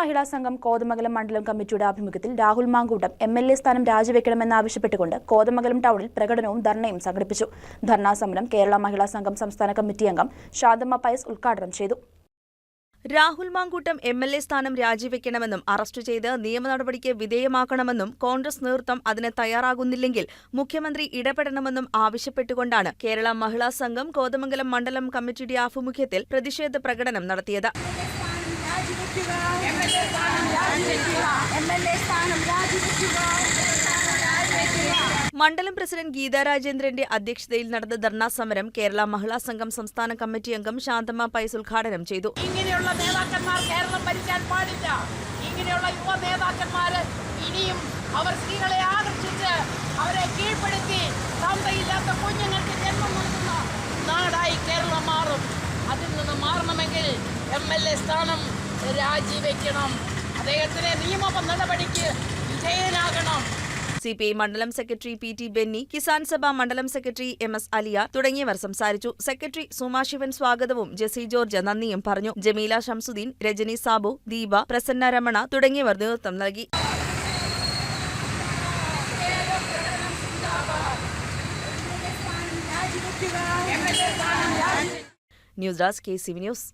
മഹിളാ സംഘം കോതമംഗലം മണ്ഡലം കമ്മിറ്റിയുടെ ആഭിമുഖ്യത്തിൽ Rahul Mankoottam M L A സ്ഥാനം രാജിവെക്കണമെന്നാവശ്യപ്പെട്ടുകൊണ്ട് കോതമംഗലം ടൗണിൽ പ്രകടനവും ധർണയും സംഘടിപ്പിച്ചു. ധർണാ സമരം കേരള മഹിളാ സംഘം സംസ്ഥാന കമ്മിറ്റി അംഗം ശാന്തമ്മ പയസ് ഉദ്ഘാടനം ചെയ്തു. Rahul Mankoottam M L A സ്ഥാനം രാജിവെക്കണമെന്നും അറസ്റ്റ് ചെയ്ത് നിയമ നടപടിക്ക് വിധേയമാക്കണമെന്നും കോൺഗ്രസ് നേതൃത്വം അതിന് തയ്യാറാകുന്നില്ലെങ്കിൽ മുഖ്യമന്ത്രി ഇടപെടണമെന്നും ആവശ്യപ്പെട്ടുകൊണ്ടാണ് കേരള മഹിളാ സംഘം കോതമംഗലം മണ്ഡലം കമ്മിറ്റിയുടെ ആഭിമുഖ്യത്തിൽ പ്രതിഷേധ പ്രകടനം നടത്തിയത്. മണ്ഡലം പ്രസിഡന്റ് ഗീതാ രാജേന്ദ്രന്റെ അധ്യക്ഷതയിൽ നടന്ന ധർണാ സമരം കേരള മഹിളാ സംഘം സംസ്ഥാന കമ്മിറ്റി അംഗം ശാന്തമ്മ പൈസ് ഉദ്ഘാടനം ചെയ്തു. ഇങ്ങനെയുള്ള നേതാക്കന്മാർ കേരളം ഭരിക്കാൻ പാടില്ല. ഇങ്ങനെയുള്ള യുവ നേതാക്കന്മാർ ഇനിയും അവർ സ്ത്രീകളെ ആകർഷിച്ച് അവരെ കീഴ്പ്പെടുത്തി തന്തയില്ലാത്ത കുഞ്ഞുങ്ങൾക്ക് ജന്മം നൽകുന്ന നാടായി കേരളം മാറും. അതിൽ നിന്ന് മാറണമെങ്കിൽ എം എൽ എ സ്ഥാനം രാജിവെക്കണം. അദ്ദേഹത്തിനെ നിയമ നടപടിക്ക് വിധേയനാകണം. സി പി ഐ മണ്ഡലം secretary P T Benny Kisan Sabha മണ്ഡലം സെക്രട്ടറി എം എസ് അലിയ തുടങ്ങിയവർ സംസാരിച്ചു. സെക്രട്ടറി സുമാശിവൻ സ്വാഗതവും ജെസി ജോർജ് നന്ദിയും പറഞ്ഞു. ജമീല ഷംസുദ്ദീൻ രജനി സാബു ദീപ പ്രസന്ന രമണ തുടങ്ങിയവർ നേതൃത്വം നൽകി. News desk K C news.